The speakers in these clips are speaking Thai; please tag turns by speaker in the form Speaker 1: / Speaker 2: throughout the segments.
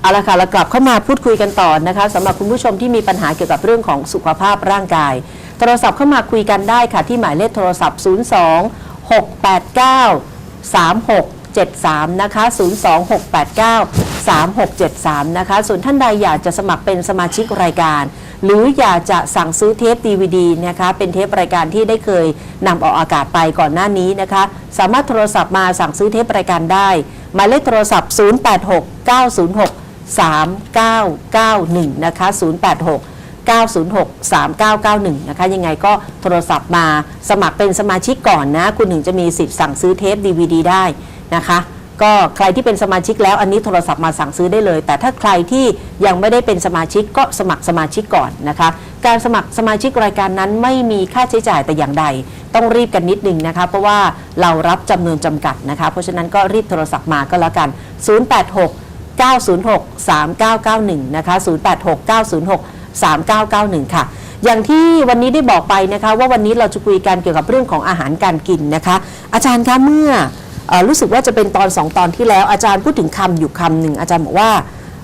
Speaker 1: เอาละค่ะเรากลับเข้ามาพูดคุยกันต่อนะคะสำหรับคุณผู้ชมที่มีปัญหาเกี่ยวกับเรื่องของสุขภาพร่างกาย โทรศัพท์เข้ามาคุยกันได้ค่ะ ที่หมายเลขโทรศัพท์ 02 689 3673 นะคะ 02 689 3673 นะคะ ส่วนท่านใดอยากจะสมัครเป็นสมาชิกรายการ หรืออยากจะสั่งซื้อเทป DVD นะคะ เป็นเทปรายการที่ได้เคยนำออกอากาศไปก่อนหน้านี้นะคะ สามารถโทรศัพท์มาสั่งซื้อเทปรายการได้หมายเลขโทรศัพท์ 086 906 3991 นะคะ 086 906 3991 นะคะ ยังไงก็โทรศัพท์มาสมัครเป็นสมาชิกก่อนนะ คุณถึงจะมีสิทธิ์สั่งซื้อเทป DVD ได้นะคะ ก็ใครที่เป็นสมาชิกแล้วอันนี้โทรศัพท์มาสั่งซื้อได้เลย แต่ถ้าใครที่ยังไม่ได้เป็นสมาชิกก็สมัครสมาชิกก่อนนะคะ การสมัครสมาชิกรายการนั้นไม่มีค่าใช้จ่ายแต่อย่างใด ต้องรีบกันนิดนึงนะคะ เพราะว่าเรารับจำนวนจำกัดนะคะ เพราะฉะนั้นก็รีบโทรศัพท์มาก็แล้วกัน 086 906 3991 นะคะ 086 906 3991 ค่ะ อย่างที่วันนี้ได้บอกไปนะคะว่าวันนี้เราจะคุยกันเกี่ยวกับเรื่องของอาหารการกินนะคะ อาจารย์คะเมื่อเออรู้สึกว่าจะเป็นตอนสองตอนที่แล้วอาจารย์พูดถึงคำอยู่คำหนึ่งอาจารย์บอกว่า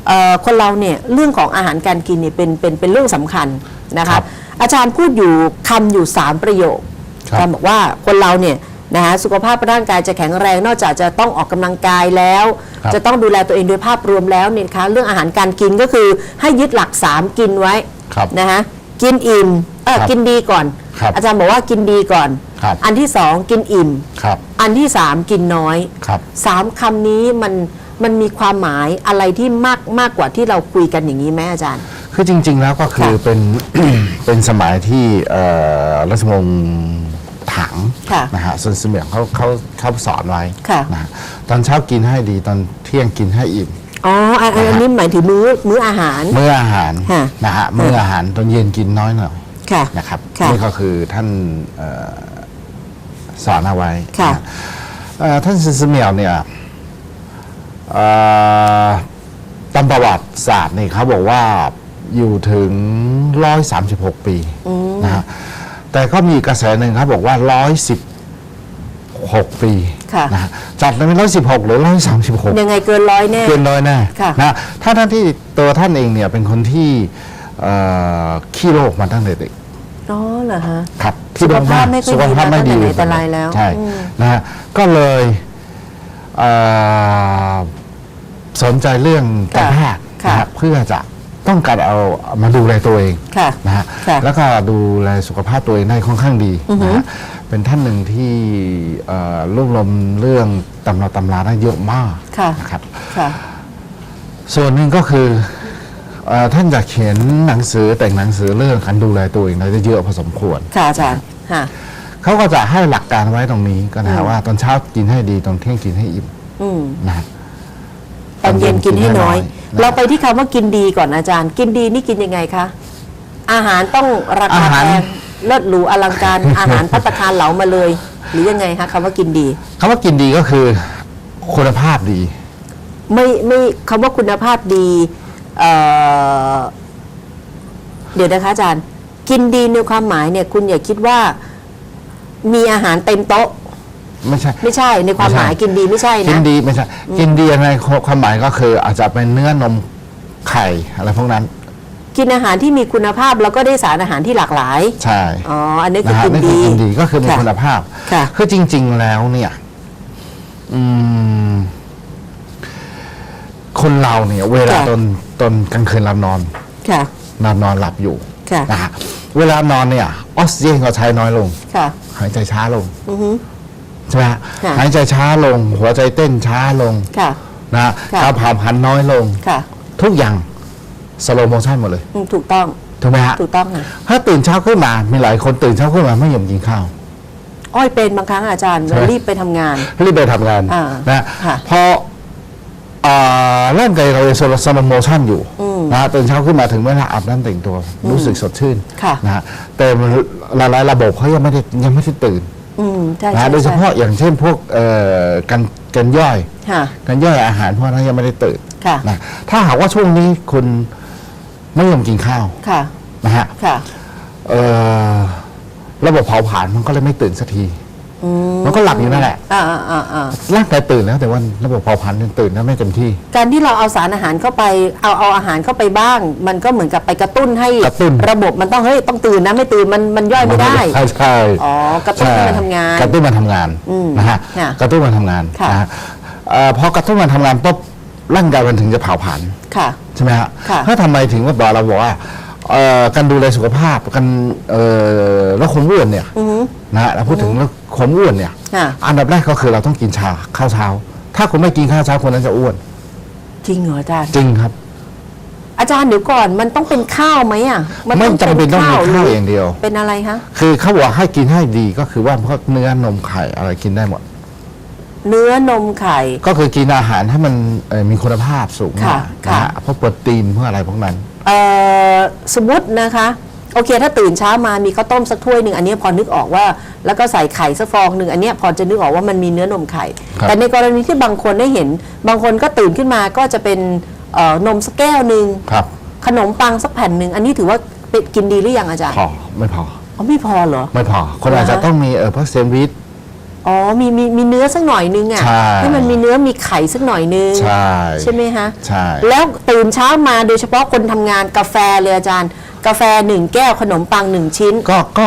Speaker 1: เอ่อคนเราเนี่ยเรื่องของอาหารการกินเนี่ยเป็นเป็นเป็นเรื่องสำคัญนะ
Speaker 2: ครั
Speaker 1: คะ
Speaker 2: บ
Speaker 1: อาจารย์พูดอยู่คำอยู่สามประโยค
Speaker 2: ครับ
Speaker 1: อาจารย์บอกว่าคนเราเนี่ย นะฮะสุขภาพร่างกายจะแข็งแรงนอกจากจะต้องออกกำลังกายแล้ว
Speaker 2: ครับ
Speaker 1: จะต้องดูแลตัวเองโดยภาพรวมแล้วเนี่ยนะคะเรื่องอาหารการกินก็คือให้ยึดหลัก 3 กินไว้
Speaker 2: ครับ
Speaker 1: นะฮะกินอิ่มเออ
Speaker 2: ครับ
Speaker 1: กินดีก่อน
Speaker 2: ครับ
Speaker 1: อาจารย์บอกว่ากินดีก่อน
Speaker 2: ครับ
Speaker 1: อันที่สองกินอิ่ม
Speaker 2: ครับ
Speaker 1: อันที่สามกินน้อย
Speaker 2: ครับ
Speaker 1: สามคำนี้มันมันมีความหมายอะไรที่มากมากกว่าที่เราคุยกันอย่างนี้ไหมอาจารย์
Speaker 2: คือจริง ๆ แล้วก็คือ
Speaker 1: ค่ะ
Speaker 2: เป็น เป็นสมัยที่เอ่อรัชมงศ์ ถัง
Speaker 1: ค่ะ
Speaker 2: นะฮะส่วนเสมียงเขาเขาเขาสอนไว้
Speaker 1: ค่ะ
Speaker 2: นะฮะตอนเช้ากินให้ดีตอนเที่ยงกินให้อิ่ม
Speaker 1: อ๋ออันอันอันนี้หมายถึงมื้อมื้ออาหาร
Speaker 2: มื้ออาหาร
Speaker 1: ค่ะ
Speaker 2: นะฮะมื้ออาหารตอนเย็นกินน้อยหน่อย
Speaker 1: ค่ะ
Speaker 2: นะครับ
Speaker 1: ค่ะ
Speaker 2: นี่ก็คือท่านเอ่อสอนเอาไว้
Speaker 1: ค่ะ
Speaker 2: นเอ่อท่านซินเสมียวเนี่ยเอ่อตามประวัติศาสตร์นี่เขาบอกว่าอยู่ถึง 136 ปีนะฮะ แต่ก็มีกระแสหนึ่งครับบอกว่า116ปี
Speaker 1: ค่ะ
Speaker 2: นะฮะจัดเป็น116หรือ136
Speaker 1: ยังไงเกินร้อยแน่
Speaker 2: เกินร้อยแน่
Speaker 1: ค่ะ
Speaker 2: นะถ้าท่านที่ตัวท่านเองเนี่ยเป็นคนที่เอ่อขี้โรคมาตั้งแต่เด็ก
Speaker 1: อ๋อเหรอฮะ
Speaker 2: ครับ
Speaker 1: สุขภาพไม่ค่อย
Speaker 2: สุขภาพไม่
Speaker 1: ดี
Speaker 2: ดี
Speaker 1: มาตั้งแต่ไหนแต่ไรแล้ว
Speaker 2: ใช่
Speaker 1: อืม
Speaker 2: นะฮะก็เลยเอ่อสนใจเรื่องการแพทย์
Speaker 1: ค่ะ
Speaker 2: นะฮะเพื่อจะ ต้องการเอามาดูแลตัวเอง
Speaker 1: ค่ะ
Speaker 2: นะฮะ
Speaker 1: ค่ะ
Speaker 2: แล้วก็ดูแลสุขภาพตัวเองได้ค่อนข้างดีนะฮะเป็นท่านหนึ่งที่เอ่อรวบรวมเรื่องตำราตำราได้เยอะมาก
Speaker 1: ค่ะ
Speaker 2: นะครับ
Speaker 1: ค่ะ
Speaker 2: ส่วนหนึ่งก็คือเออท่านจะเขียนหนังสือแต่งหนังสือเรื่องการดูแลตัวเองได้เยอะพอสมควร
Speaker 1: ค่ะอาจารย์ค่ะ
Speaker 2: เขาก็จะให้หลักการไว้ตรงนี้ก็นะ
Speaker 1: อื
Speaker 2: ฮะ
Speaker 1: ม
Speaker 2: ว่าตอนเช้ากินให้ดีตอนเที่ยงกินให้อิ่ม
Speaker 1: อืม
Speaker 2: นะฮะ
Speaker 1: ตอนเย็นกินให้น้อย
Speaker 2: นะ
Speaker 1: เราไปที่คำว่ากินดีก่อนอาจารย์ กินดีนี่กินยังไงคะ อาหารต้องราคา
Speaker 2: อาหาร
Speaker 1: แพงเลิศหรูอลังการอาหารพัตตาคารเหลามาเลย หรือยังไงคะคำว่ากินดี
Speaker 2: คำว่ากินดีก็คือ คุณภาพดี
Speaker 1: ไม่ไม่คำว่าคุณภาพดีเอ่อเดี๋ยวนะคะอาจารย์ กินดีในความหมายเนี่ย คุณอย่าคิดว่า มีอาหารเต็มโต๊ะ
Speaker 2: ไม่ใช่
Speaker 1: ไม่ใช่ในความหมาย
Speaker 2: ไม่ใช่
Speaker 1: กินดีไม่ใช่
Speaker 2: กิ
Speaker 1: นะ
Speaker 2: นดีไม่ใช่กินดีในความหมายก็คือ อาจจะเป็นเนื้อนมไข่อะไรพวกนั้น
Speaker 1: กินอาหารที่มีคุณภาพแล้วก็ได้สารอาหารที่หลากหลาย
Speaker 2: ใช่
Speaker 1: อ๋ออันนี้คื
Speaker 2: นะ
Speaker 1: อ
Speaker 2: ฮะ
Speaker 1: กิน
Speaker 2: นี่คื
Speaker 1: ดี
Speaker 2: อกินดีก็คือมี
Speaker 1: ค่ะ
Speaker 2: คุณภาพ
Speaker 1: ค่ะ
Speaker 2: คือจริง ๆ แล้วเนี่ย อืม คนเราเนี่ย เวลา
Speaker 1: ค่ะ
Speaker 2: ตอนตอนกลางคืนเรานอน
Speaker 1: ค่ะ
Speaker 2: นอนนอนหลับอยู่
Speaker 1: ค่ะ
Speaker 2: นะฮะเวลานอนเนี่ย ออกซิเจนก็ใช้น้อยลง
Speaker 1: ค่ะ
Speaker 2: หายใจช้าลง
Speaker 1: อือฮึ
Speaker 2: ใช่ไหมฮะ
Speaker 1: ค่ะ
Speaker 2: หายใจช้าลง หัวใจเต้นช้าลง
Speaker 1: ค่ะ
Speaker 2: นะฮะ
Speaker 1: ค่ะ
Speaker 2: การเผาผลาญน้อยลง
Speaker 1: ค่ะ
Speaker 2: ทุกอย่างสโลโมชันหมดเลย
Speaker 1: อืมถูกต้อง
Speaker 2: ถูกไหมฮะ
Speaker 1: ถูกต้องค่ะ
Speaker 2: ถ้าตื่นเช้าขึ้นมามีหลายคนตื่นเช้าขึ้นมาไม่ยอมกินข้าว
Speaker 1: อ้อยเป็นบางครั้งอาจารย์
Speaker 2: ใช่ไหม
Speaker 1: รีบไปทำงาน
Speaker 2: รีบไปทำงาน
Speaker 1: อ่า
Speaker 2: นะ
Speaker 1: ค่ะ
Speaker 2: พออ่าร่างกายเราสโลสโลโมชันอยู่
Speaker 1: อืม
Speaker 2: นะฮะตื่นเช้าขึ้นมาถึงเวลาอาบน้ำแต่งตัว รู้สึกสดชื่น
Speaker 1: ค่ะ
Speaker 2: นะฮะแต่มันหลายๆระบบเขายังไม่ได้ยังไม่ได้ตื่น
Speaker 1: อืมใช่
Speaker 2: นะ
Speaker 1: ใช่
Speaker 2: ฮะโดยเฉพาะ
Speaker 1: ใช่
Speaker 2: อย่างเช่นพวกเอ่อการการย่อย
Speaker 1: ค่ะ
Speaker 2: การย่อยอาหารพวกนั้นยังไม่ได้ตื่น
Speaker 1: ค่ะ
Speaker 2: นะถ้าหากว่าช่วงนี้คุณไม่ยอมกินข้าว
Speaker 1: ค่ะ
Speaker 2: นะฮะ
Speaker 1: ค่ะ
Speaker 2: เอ่อระบบเผาผลาญมันก็เลยไม่ตื่นสักที
Speaker 1: อ
Speaker 2: มันก็หลับอยู่นั่นแหละ
Speaker 1: อ่าอ่าอ่าอ่า
Speaker 2: ร่างกายตื่นแล้วแต่ว่าระบบเผาผลาญยังตื่นนะไม่เต็มที่
Speaker 1: การที่เราเอาสารอาหารเข้าไปเอาเอาอาหารเข้าไปบ้าง มันก็เหมือนกับไปกระตุ้นให้
Speaker 2: กระตุ้น
Speaker 1: ระบบมันต้องเฮ้ยต้องตื่นนะไม่ตื่นมันมันย่อยไม่ได้
Speaker 2: ใช่ใช่
Speaker 1: อ๋อกระตุ้นให้มันทำงาน
Speaker 2: กระตุ้นมันทำงาน
Speaker 1: อืม
Speaker 2: นะฮะ
Speaker 1: ค่ะ
Speaker 2: กระตุ้นมันทำงาน
Speaker 1: ค่ะ
Speaker 2: นะฮะเอ่อพอกระตุ้นมันทำงานปุ๊บร่างกายมันถึงจะเผาผลาญ
Speaker 1: ค่ะ
Speaker 2: ใช่ไหมฮะ
Speaker 1: ค่ะ
Speaker 2: ถ้าทำไมถึงว่าบอกเราบอกว่าเอ่อการดูแลสุขภาพการเอ่อลดความอ้วนเนี่ย นะฮะเราพูดถึงลดความอ้วนเนี่ย
Speaker 1: ค่ะ
Speaker 2: อันดับแรกก็คือเราต้องกินชาข้าวเช้า ถ้าคุณไม่กินข้าวเช้าคนนั้นจะอ้วน
Speaker 1: จริงเหรออาจารย์
Speaker 2: จริงครับ
Speaker 1: อาจารย์เดี๋ยวก่อนมันต้องเป็นข้าวไหมอะ
Speaker 2: ไม่จำเป็นต้องเป็นข้าว
Speaker 1: หรื
Speaker 2: อย่างเดียว
Speaker 1: เป็นอะไรคะ
Speaker 2: คือเขาบอกให้กินให้ดีก็คือว่าพวกเนื้อนมไข่อะไรกินได้หมด
Speaker 1: เนื้อนมไข่
Speaker 2: ก็คือกินอาหารให้มันเอ่อมีคุณภาพสูง
Speaker 1: ค่ะ
Speaker 2: มากนะ
Speaker 1: ค่ะ
Speaker 2: ฮะพวกโปรตีนพวกอะไรพวกนั้น
Speaker 1: เอ่อสมมตินะคะ โอเค ถ้าตื่นเช้ามามีข้าวต้มสักถ้วยหนึ่งอันนี้พอนึกออกว่า แล้วก็ใส่ไข่สักฟองหนึ่งอันเนี้ยพอจะนึกออกว่ามันมีเนื้อนมไข่
Speaker 2: ครับ
Speaker 1: แต่ในกรณีที่บางคนได้เห็น บางคนก็ตื่นขึ้นมาก็จะเป็นเอ่อนมสักแก้วหนึ่ง
Speaker 2: ครับ
Speaker 1: ขนมปังสักแผ่นหนึ่งอันนี้ถือว่าเป็นกินดีหรือยังอาจารย์
Speaker 2: พอไม่พอ
Speaker 1: อ๋อไม่พอเหรอ
Speaker 2: ไม่พอคนอาจจะต้องมีเออพวกแซนด์วิช
Speaker 1: อ๋อ มีมีมีเนื้อสักหน่อยนึงอะ
Speaker 2: ใช่
Speaker 1: ให้มันมีเนื้อมีไข่สักหน่อยนึง
Speaker 2: ใช่
Speaker 1: ใช่ไหมฮะ
Speaker 2: ใช่
Speaker 1: แล้วตื่นเช้ามาโดยเฉพาะคนทำงานกาแฟเลยอาจารย์ กาแฟหนึ่งแก้วขนมปังหนึ่งชิ้น
Speaker 2: ก็ก็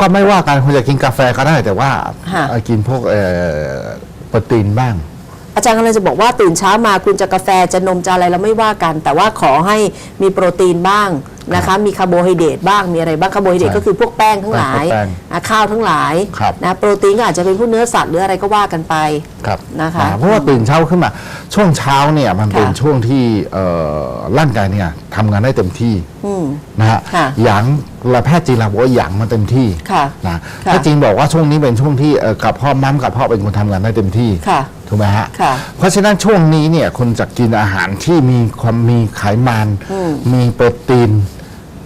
Speaker 2: ก็ไม่ว่ากันคุณจะกินกาแฟก็ได้แต่ว่า
Speaker 1: ค่ะ
Speaker 2: เอ่อกินพวกเอ่อโปรตีนบ้าง
Speaker 1: อาจารย์กำลังจะบอกว่าตื่นเช้ามาคุณจะกาแฟจะนมจะอะไรเราไม่ว่ากัน แต่ว่าขอให้มีโปรตีนบ้าง นะคะมีคาร์โบไฮเดรตบ้างมีอะไรบ้างคาร์โบไฮเดรต
Speaker 2: ใช่
Speaker 1: ก็คือพวกแป้งทั้งหลาย
Speaker 2: แป้ง
Speaker 1: อะข้าวทั้งหลาย
Speaker 2: ครับ
Speaker 1: นะโปรตีนก็อาจจะเป็นพวกเนื้อสัตว์หรืออะไรก็ว่ากันไป
Speaker 2: ครับ
Speaker 1: นะคะ
Speaker 2: เพราะว่าตื่นเช้าขึ้นมาช่วงเช้าเนี่ยมันเป็น
Speaker 1: ค่ะ
Speaker 2: ช่วงที่เอ่อร่างกายเนี่ยทำงานได้เต็มที่
Speaker 1: อืม
Speaker 2: นะฮะ
Speaker 1: ค่ะ
Speaker 2: หยางเราแพทย์จีนเราบอกว่าหยางมันเต็มที่
Speaker 1: ค่ะ
Speaker 2: นะ
Speaker 1: ค่ะ
Speaker 2: แพทย์จีนบอกว่าช่วงนี้เป็นช่วงที่เอ่อกับพ่อม้ามกับพ่อเป็นคนทำงานได้เต็มที่
Speaker 1: ค่ะ
Speaker 2: ถูกไหมฮะ
Speaker 1: ค่ะ
Speaker 2: เพราะฉะนั้นช่วงนี้เนี่ยคุณจะกินอาหารที่มีความมีไขมัน
Speaker 1: อืม
Speaker 2: มีโปรตีน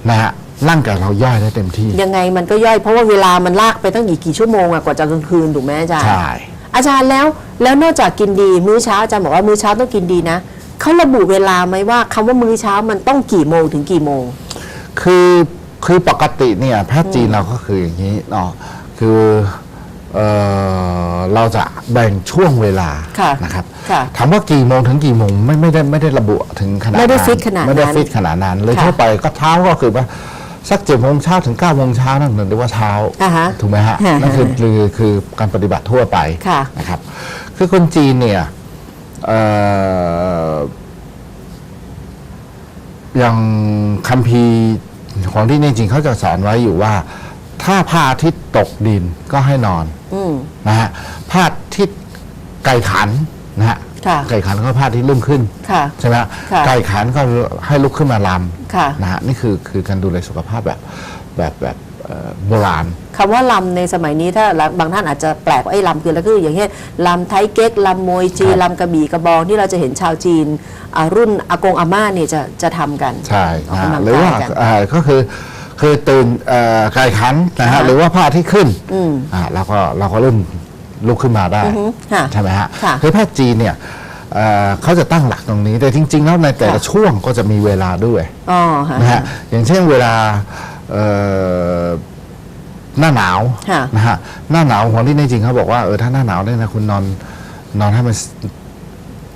Speaker 2: นะฮะร่างกายเราย่อยได้เต็มที่
Speaker 1: ยังไงมันก็ย่อยเพราะว่าเวลามันลากไปตั้งกี่กี่ชั่วโมงอะกว่าจะกลางคืนถูกไหมอาจารย์
Speaker 2: ใช่
Speaker 1: อาจารย์แล้วแล้วนอกจากกินดีมื้อเช้าอาจารย์บอกว่ามื้อเช้าต้องกินดีนะเขาระบุเวลาไหมว่าคำว่ามื้อเช้ามันต้องกี่โมงถึงกี่โมง
Speaker 2: คือคือปกติเนี่ยแพทย์จีนเราก็คืออย่างนี้เนาะคือ เอ่อเราจะแบ่งช่วงเวลา
Speaker 1: ค่ะ
Speaker 2: นะครับ
Speaker 1: ค่ะ
Speaker 2: ถามว่ากี่โมงถึงกี่โมงไม่ไม่ได้ไม่ได้ระบุถึงขนาด
Speaker 1: ไม่ได้
Speaker 2: นั้น
Speaker 1: ฟิกขนาดนั้น
Speaker 2: ไม่ได้ฟิกขนาดนั้นเลย
Speaker 1: ค่ะ
Speaker 2: ทั่วไปก็เช้าก็คือว่าสักเจ็ดโมงเช้าถึงเก้าโมงเช้านั่นเรียกว่าเช้า
Speaker 1: อ่าฮะ
Speaker 2: ถูกไหมฮะ
Speaker 1: ฮะ
Speaker 2: นั่นคือคือคือการปฏิบัติทั่วไป
Speaker 1: ค่ะ
Speaker 2: นะครับ คือคนจีนเนี่ยเอ่ออย่างคัมภีร์ของที่นี่จริงเขาจะสอนไว้อยู่ว่า ถ้าพระอาทิตย์ตกดินก็ให้นอน
Speaker 1: อืม
Speaker 2: นะฮะพระอาทิตย์ไก่ขันนะฮะ
Speaker 1: ค่ะ
Speaker 2: ไก่ขันก็พระอาทิตย์รุ่งขึ้น
Speaker 1: ค่ะ
Speaker 2: ใช่ไหมฮะ
Speaker 1: ค่ะ
Speaker 2: ไก่ขันก็ให้ลุกขึ้นมาล
Speaker 1: ค่ะำ
Speaker 2: นะฮะนี่คือคือการดูแลสุขภาพแบบแบบแบบเอ่อโบราณ
Speaker 1: คำว่าลำในสมัยนี้ถ้าบางท่านอาจจะแปลกว่าไอ้ลำคืออะไรก็คืออย่างเช่นลำไทยเก๊กลำมวยจีน
Speaker 2: ครับ
Speaker 1: ลำกระบี่กระบองที่เราจะเห็นชาวจีนอ่ารุ่นอากงอาม่าเนี่ยจะจะทำกัน
Speaker 2: ใช่
Speaker 1: ออก
Speaker 2: นะ
Speaker 1: กำลั
Speaker 2: ฮะ
Speaker 1: ง
Speaker 2: หรือว่า
Speaker 1: กายกัน
Speaker 2: เอ่อก็คือ คือตื่นเอ่อไก่ขันนะ
Speaker 1: อ่า
Speaker 2: ฮะ
Speaker 1: ฮะ
Speaker 2: หรือว่าพระอาทิตย์ขึ้น
Speaker 1: อืม
Speaker 2: อ่าเราก็เราก็เริ่มลุกขึ้นมาได้
Speaker 1: อือฮึค่ะ
Speaker 2: ใช่ไหมฮะ
Speaker 1: ค่ะ
Speaker 2: คือแพทย์จีนเนี่ยเอ่อเขาจะตั้งหลักตรงนี้แต่จริง ๆ แล้วในแต่ละ
Speaker 1: ค่ะ
Speaker 2: ช่วงก็จะมีเวลาด้วย
Speaker 1: อ๋อค่ะ
Speaker 2: นะฮะอย่างเช่นเวลาเอ่อหน้าหนาว
Speaker 1: ค่ะ
Speaker 2: นะฮะหน้าหนาวของที่นี่จริงเขาบอกว่าเออถ้าหน้าหนาวเนี่ยนะคุณนอนนอนให้มัน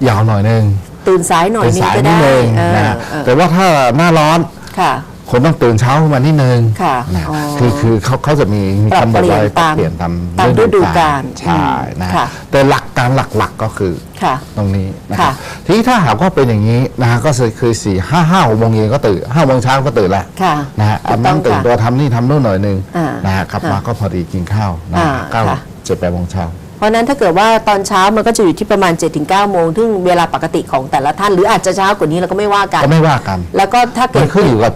Speaker 2: ยาวหน่อยนึง
Speaker 1: ตื่นสายหน่อย
Speaker 2: เป็น
Speaker 1: นึง
Speaker 2: สาย
Speaker 1: ก็
Speaker 2: นิด
Speaker 1: ได้
Speaker 2: นึง
Speaker 1: เออ
Speaker 2: นะฮะ
Speaker 1: เออ
Speaker 2: แต่ว่าถ้าหน้าร้อน
Speaker 1: ค่ะ
Speaker 2: คนต้องตื่นเช้าขึ้นมานิดนึง
Speaker 1: ค่ะ
Speaker 2: นะ
Speaker 1: อ๋อ
Speaker 2: คือคือเขาเขาจะมีมี
Speaker 1: ปรับ
Speaker 2: คำบอกไว้
Speaker 1: เปลี่ยนตาม
Speaker 2: เปลี่ยนตาม
Speaker 1: ตามฤดูกาล
Speaker 2: ใช่นะ
Speaker 1: ค่ะ
Speaker 2: แต่หลักการหลักๆก็คือ
Speaker 1: ค่ะ
Speaker 2: ตรงนี้นะครับ
Speaker 1: ค่ะ
Speaker 2: ทีนี้ถ้าหากว่าเป็นอย่างนี้นะฮะก็คือสี่ห้าห้าหกโมงเย็นก็ตื่นห้าโมงเช้าก็ตื่นแล้ว
Speaker 1: ค่ะ
Speaker 2: นะฮะอาบน้ำตื่น
Speaker 1: ค่ะ
Speaker 2: ตัวทำนี่ทำนู่นหน่อยหนึง
Speaker 1: อ่า
Speaker 2: นะฮะกลับ
Speaker 1: ค่ะ
Speaker 2: มาก็พอดีกินข้าวนะฮะ
Speaker 1: อ่า
Speaker 2: เก้า
Speaker 1: ค่ะ
Speaker 2: เจ็ดแปดโมงเช้า
Speaker 1: เพราะฉะนั้นถ้าเกิดว่าตอนเช้ามันก็จะอยู่ที่ประมาณ7จ็ถึงเโมงซึ่งเวลาปกติของแต่ละท่าน หรืออาจจะเช้ากว่านี้เราก็ไม่ว่ากัน
Speaker 2: ก็ไม่ว่ากัน
Speaker 1: แล้วก็ถ้าเกิ
Speaker 2: มั
Speaker 1: ด
Speaker 2: นขึ้นอยู่กับ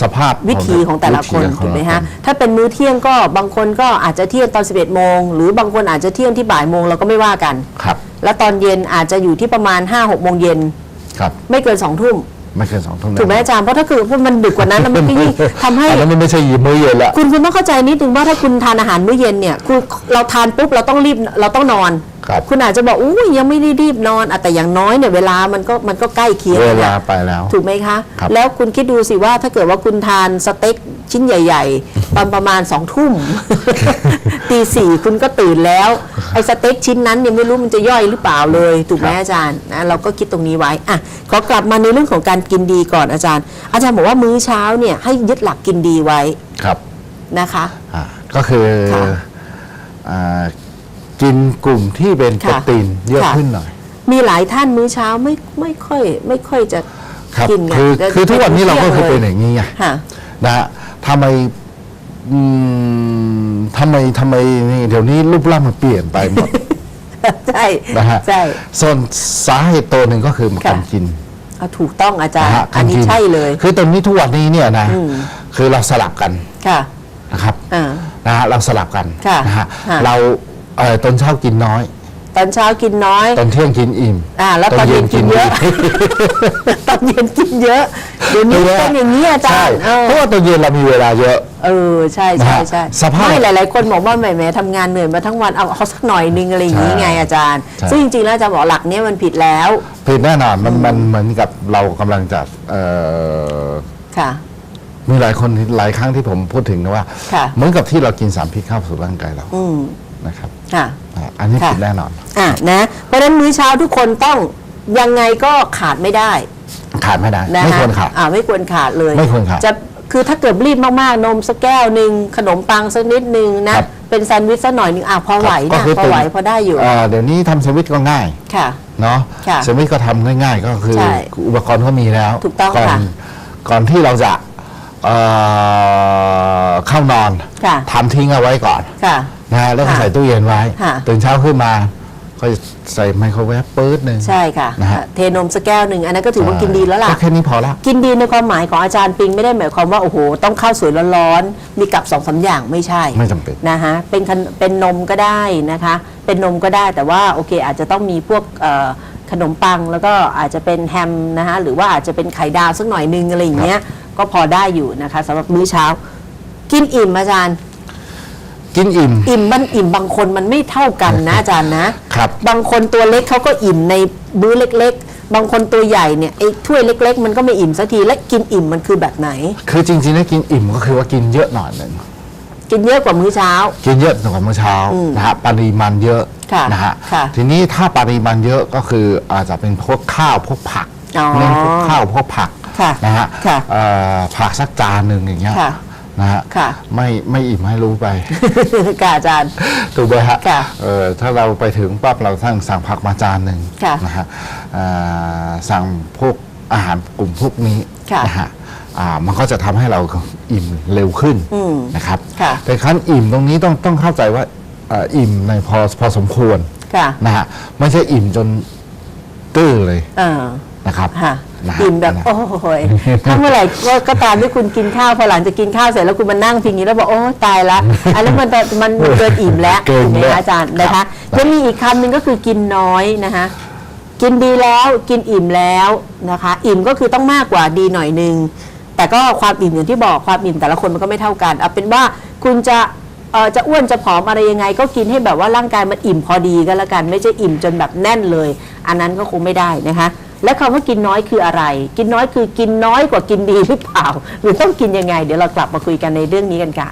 Speaker 2: สภาพ
Speaker 1: วิธีของแต่ละคน
Speaker 2: วิธีของ
Speaker 1: ถูกไหม
Speaker 2: แต่
Speaker 1: ฮะ
Speaker 2: ละ
Speaker 1: ถ้าเป็นมื้อเที่ยงก็บางคนก็อาจจะเที่ยงตอน 11โมงหรือบางคนอาจจะเที่ยงที่บ่ายโมงเราก็ไม่ว่ากัน
Speaker 2: ครับ
Speaker 1: แล้วตอนเย็นอาจจะอยู่ที่ประมาณ 5-6โมงเย็น
Speaker 2: ครับ
Speaker 1: ไม่เกิน2ทุ่ม
Speaker 2: ไม่เกินสองทุ่ม
Speaker 1: ถูกไหมอาจารย์เพราะถ้าเกิดว่ามันดึกกว่านั้นแล้วมันก็ยิ่งทำให้
Speaker 2: อันนั้นมันไม่ใช่ยิมมื้อเย็นละ
Speaker 1: คุณคุณต้องเข้าใจนิดนึงว่าถ้าคุณทานอาหารมื้อเย็นเนี่ยคุณเราทานปุ๊บเราต้องรีบเราต้องนอน
Speaker 2: ครับ
Speaker 1: คุณอาจจะบอกอุ้ยยังไม่ได้รีบนอนอะแต่อย่างน้อยเนี่ยเวลามันก็มันก็ใกล้เคียง
Speaker 2: เว
Speaker 1: นะ
Speaker 2: ลาไปแล้ว
Speaker 1: ถูกไหมคะ
Speaker 2: ครับ
Speaker 1: แล้วคุณคิดดูสิว่าถ้าเกิดว่าคุณทานสเต็กชิ้นใหญ่ ๆ ตอนประมาณสองทุ่มตีสี่คุณก็ตื่นแล้ว ไอ้สเต็กชิ้นนั้นยังไม่รู้มันจะย่อยหรือเปล่าเลย ถูกไหมอาจารย์นะเราก็คิดตรงนี้ไว้อะขอกลับมาในเรื่องของการกินดีก่อนอาจารย์ อาจารย์บอกว่ามื้อเช้าเนี่ยให้ยึดหลักกินดีไว้
Speaker 2: ครับ
Speaker 1: นะคะ
Speaker 2: อ่าก็คือ
Speaker 1: ค่ะ
Speaker 2: อ่า กินกลุ่มที่เป็นโปร
Speaker 1: ค่ะ
Speaker 2: ตีนเยอะ
Speaker 1: ค่ะ
Speaker 2: ขึ้นหน่อย
Speaker 1: มีหลายท่านมื้อเช้าไม่ไม่ค่อยไม่ค่อยจะ
Speaker 2: ครับ
Speaker 1: กินไง
Speaker 2: คือ
Speaker 1: จะ
Speaker 2: คือทุกวันนี้เราก็คือ
Speaker 1: ที่
Speaker 2: เป็
Speaker 1: ย
Speaker 2: น
Speaker 1: งล
Speaker 2: อย่างนี้ไง
Speaker 1: ค่ะ
Speaker 2: นะฮะทำไมอืมทำไมทำไมนี่เดี๋ยวนี้รูปร่างมันเปลี่ยนไปหมด
Speaker 1: ใช่
Speaker 2: นะฮะ
Speaker 1: ใช่
Speaker 2: ส่วนสาเหตุตัวหนึ่งก็คือ
Speaker 1: ค่ะ
Speaker 2: การกิน
Speaker 1: เอาถูกต้องอาจาร
Speaker 2: นะ
Speaker 1: ย์
Speaker 2: ฮะ
Speaker 1: อันนี้
Speaker 2: การกิ
Speaker 1: ใช่เลย
Speaker 2: คือตอนนี้ทุกวันนี้เนี่ยนะ
Speaker 1: อืม
Speaker 2: คือเราสลับกัน
Speaker 1: ค่ะ
Speaker 2: นะครับ
Speaker 1: อ่า
Speaker 2: นะฮะเราสลับกัน
Speaker 1: ค่ะ
Speaker 2: นะฮะ
Speaker 1: ค่ะ
Speaker 2: เรา เอ่อตอนเช้ากินน้อย
Speaker 1: ตอนเช้ากินน้อย
Speaker 2: ตอนเที่ยงกินอิ่ม
Speaker 1: อ่า แล้วตอนเย็นกินเยอะ
Speaker 2: ดี
Speaker 1: ตอนเย็นกินเยอะเดี๋ยวนี้เป็นอย่างนี้อาจา
Speaker 2: ใช่
Speaker 1: รย์เออ
Speaker 2: เพราะว่าตอนเย็นเรามีเวลาเยอะ
Speaker 1: เออใช่
Speaker 2: นะ
Speaker 1: ใช่
Speaker 2: ฮะ
Speaker 1: ใช่
Speaker 2: สภาพ
Speaker 1: ไม่หลาย ๆ คนบอกว่าแหมแหมทำงานเหนื่อยมาทั้งวันเอาเอาสักหน่อยนึงอะไรอย่างนี้
Speaker 2: ใช่
Speaker 1: ไงอาจารย์
Speaker 2: ใช่
Speaker 1: ซึ่งจริง ๆ แล้วอาจารย์บอกหลักเนี้ยมันผิดแล้ว
Speaker 2: ผิดแน่นอนมันมันเหมือนกับเรากำลังจะเอ่อ
Speaker 1: ค่ะ
Speaker 2: มีหลายคนหลายครั้งที่ผมพูดถึงนะว่า
Speaker 1: ค่ะ
Speaker 2: เหมือนกับที่เรากินสารพิษเข้าสู่ร่างกายเรา
Speaker 1: อืม
Speaker 2: นะครับ
Speaker 1: ค่ะ
Speaker 2: อะอันนี้
Speaker 1: ค่ะ
Speaker 2: ผิดแน่นอน
Speaker 1: อะนะ เพราะฉะนั้นมื้อเช้าทุกคนต้องยังไงก็ขาดไม่ได้
Speaker 2: ขาดไม่ได้
Speaker 1: นะ
Speaker 2: ไม่
Speaker 1: ฮะ
Speaker 2: ควรขาด
Speaker 1: อ่าไม่ควรขาดเลย
Speaker 2: ไม่ควรขาด
Speaker 1: จะคือถ้าเกิดรีบมากๆ นมสักแก้วหนึ่งขนมปังสักนิดหนึ่งนะครับ เป็นแซนด์วิชสักหน่อยหนึ่งอะพอไหว
Speaker 2: ก็
Speaker 1: นะ
Speaker 2: คือ
Speaker 1: พอไหวพอได้อยู่
Speaker 2: เเดี๋ยวนี้ทำแซนด์วิชก็ง่าย
Speaker 1: ค่ะ
Speaker 2: เนาะ
Speaker 1: ค่ะ
Speaker 2: แซนด์วิชก็ทำง่ายๆ ก็คือ
Speaker 1: ใช่
Speaker 2: อุปกรณ์ก็มีแล้ว
Speaker 1: ถูกต้อง
Speaker 2: ก่อน
Speaker 1: ค่ะ
Speaker 2: ก่อนที่เราจะเอ่อเข้านอน
Speaker 1: ค่ะ
Speaker 2: ทำทิ้งเอาไว้ก่อน
Speaker 1: ค่ะ
Speaker 2: นะฮะแล้วก็
Speaker 1: ค่ะ
Speaker 2: ใส่ตู้เย็นไว้
Speaker 1: ค่ะ
Speaker 2: ตื่นเช้าขึ้นมาก็ใส่ไมโครเวฟปื๊ดหนึ่ง
Speaker 1: ใช่ค่ะ
Speaker 2: นะฮะ
Speaker 1: เทนมสักแก้วหนึ่งอันนั้นก็ถือว่ากินดีแล้วล่ะ
Speaker 2: ก็แค่นี้พอละ
Speaker 1: กินดีในความหมายของอาจารย์ปิงไม่ได้หมายความว่าโอ้โหต้องข้าวสวยร้อนๆมีกับสองสามอย่างไม่ใช่
Speaker 2: ไม่จำเป็น
Speaker 1: นะฮะเป็นขนเป็นนมก็ได้นะคะ เป็นนมก็ได้แต่ว่าโอเคอาจจะต้องมีพวกเอ่อขนมปังแล้วก็อาจจะเป็นแฮมนะคะหรือว่าอาจจะเป็นไข่ดาวสักหน่อยนึงอะไรอย่างเงี้ยก็พอได้อยู่นะคะสำหรับมื้อเช้า กินอิ่มอาจารย์
Speaker 2: กินอิ่ม
Speaker 1: อิ่มมันอิ่มบางคนมันไม่เท่ากันนะอาจารย์นะครับ บางคนตัวเล็กเขาก็อิ่มในมื้อเล็ก ๆ บางคนตัวใหญ่เนี่ยไอ้ถ้วยเล็ก ๆ มันก็ไม่อิ่มสักทีและกินอิ่มมันคือแบบไหน
Speaker 2: คือจริงๆแล้วกินอิ่มก็คือว่ากินเยอะหน่อยหนึ่ง
Speaker 1: กินเยอะกว่ามื้อเช้า
Speaker 2: กินเยอะกว่าเมื่อเช้านะฮะปริมาณเยอะ
Speaker 1: ค่ะ
Speaker 2: นะฮะ
Speaker 1: ค่ะ
Speaker 2: ทีนี้ถ้าปริมาณเยอะก็คืออาจจะเป็นพวกข้าวพวกผัก
Speaker 1: อ๋อ
Speaker 2: เน้นพวกข้าวพวกผัก
Speaker 1: ค่ะ
Speaker 2: นะฮะ
Speaker 1: ค่ะ
Speaker 2: เอ่อผักสักจานหนึ่งอย่างเงี้ย
Speaker 1: ค่ะ
Speaker 2: นะฮะ
Speaker 1: ค่ะ
Speaker 2: ไม่ไม่อิ่มให้รู้ไป
Speaker 1: ค่ะอาจารย์
Speaker 2: ถูกไหมฮะ
Speaker 1: ค่ะ
Speaker 2: เออถ้าเราไปถึงปั๊บเราสั่งสั่งผักมาจานหนึ่ง
Speaker 1: ค่ะ
Speaker 2: นะฮะอ่าสั่งพวกอาหารกลุ่มพวกนี้
Speaker 1: ค่ะ
Speaker 2: นะฮะอ่ามันก็จะทำให้เราอิ่มเร็วขึ้น
Speaker 1: อืม
Speaker 2: นะครับ
Speaker 1: ค่ะ
Speaker 2: แต่ขั้นอิ่มตรงนี้ต้องต้องเข้าใจว่าเอ่ออิ่มในพอพอสมควร
Speaker 1: ค่ะ
Speaker 2: นะฮะไม่ใช่อิ่มจนตื้อเลย
Speaker 1: เออ
Speaker 2: นะครับ
Speaker 1: ค่ะ
Speaker 2: นะฮะ
Speaker 1: อิ่มแบบ
Speaker 2: นะ
Speaker 1: โอ้ยถ้าเมื่อไหร่ก็ก็ตามที่คุณกินข้าวพอหลังจากกินข้าวเสร็จแล้วคุณมานั่งพิงนี้แล้วบอกโอ้ตายละอันนั้นมันมันมันเกินอิ่มแล้ว
Speaker 2: เกิน
Speaker 1: ถูกไหม
Speaker 2: แล้ว
Speaker 1: คะอาจารย์นะ
Speaker 2: ครั
Speaker 1: คะ
Speaker 2: บ
Speaker 1: จะมีอีกคำหนึ่งก็คือกินน้อยนะคะกินดีแล้วกินอิ่มแล้วนะคะ อิ่มก็คือต้องมากกว่าดีหน่อยนึงแต่ก็ความอิ่มอย่างที่บอกความอิ่มแต่ละคนมันก็ไม่เท่ากันเอาเป็นว่าคุณจะเอ่อจะอ้วนจะผอมอะไรยังไง ก็กินให้แบบว่าร่างกายมันอิ่มพอดีก็แล้วกัน ไม่ใช่อิ่มจนแบบแน่นเลย อันนั้นก็คงไม่ได้นะคะ และคำว่ากินน้อยคืออะไร กินน้อยคือกินน้อยกว่ากินดีหรือเปล่า หรือต้องกินยังไง เดี๋ยวเรากลับมาคุยกันในเรื่องนี้กันค่ะ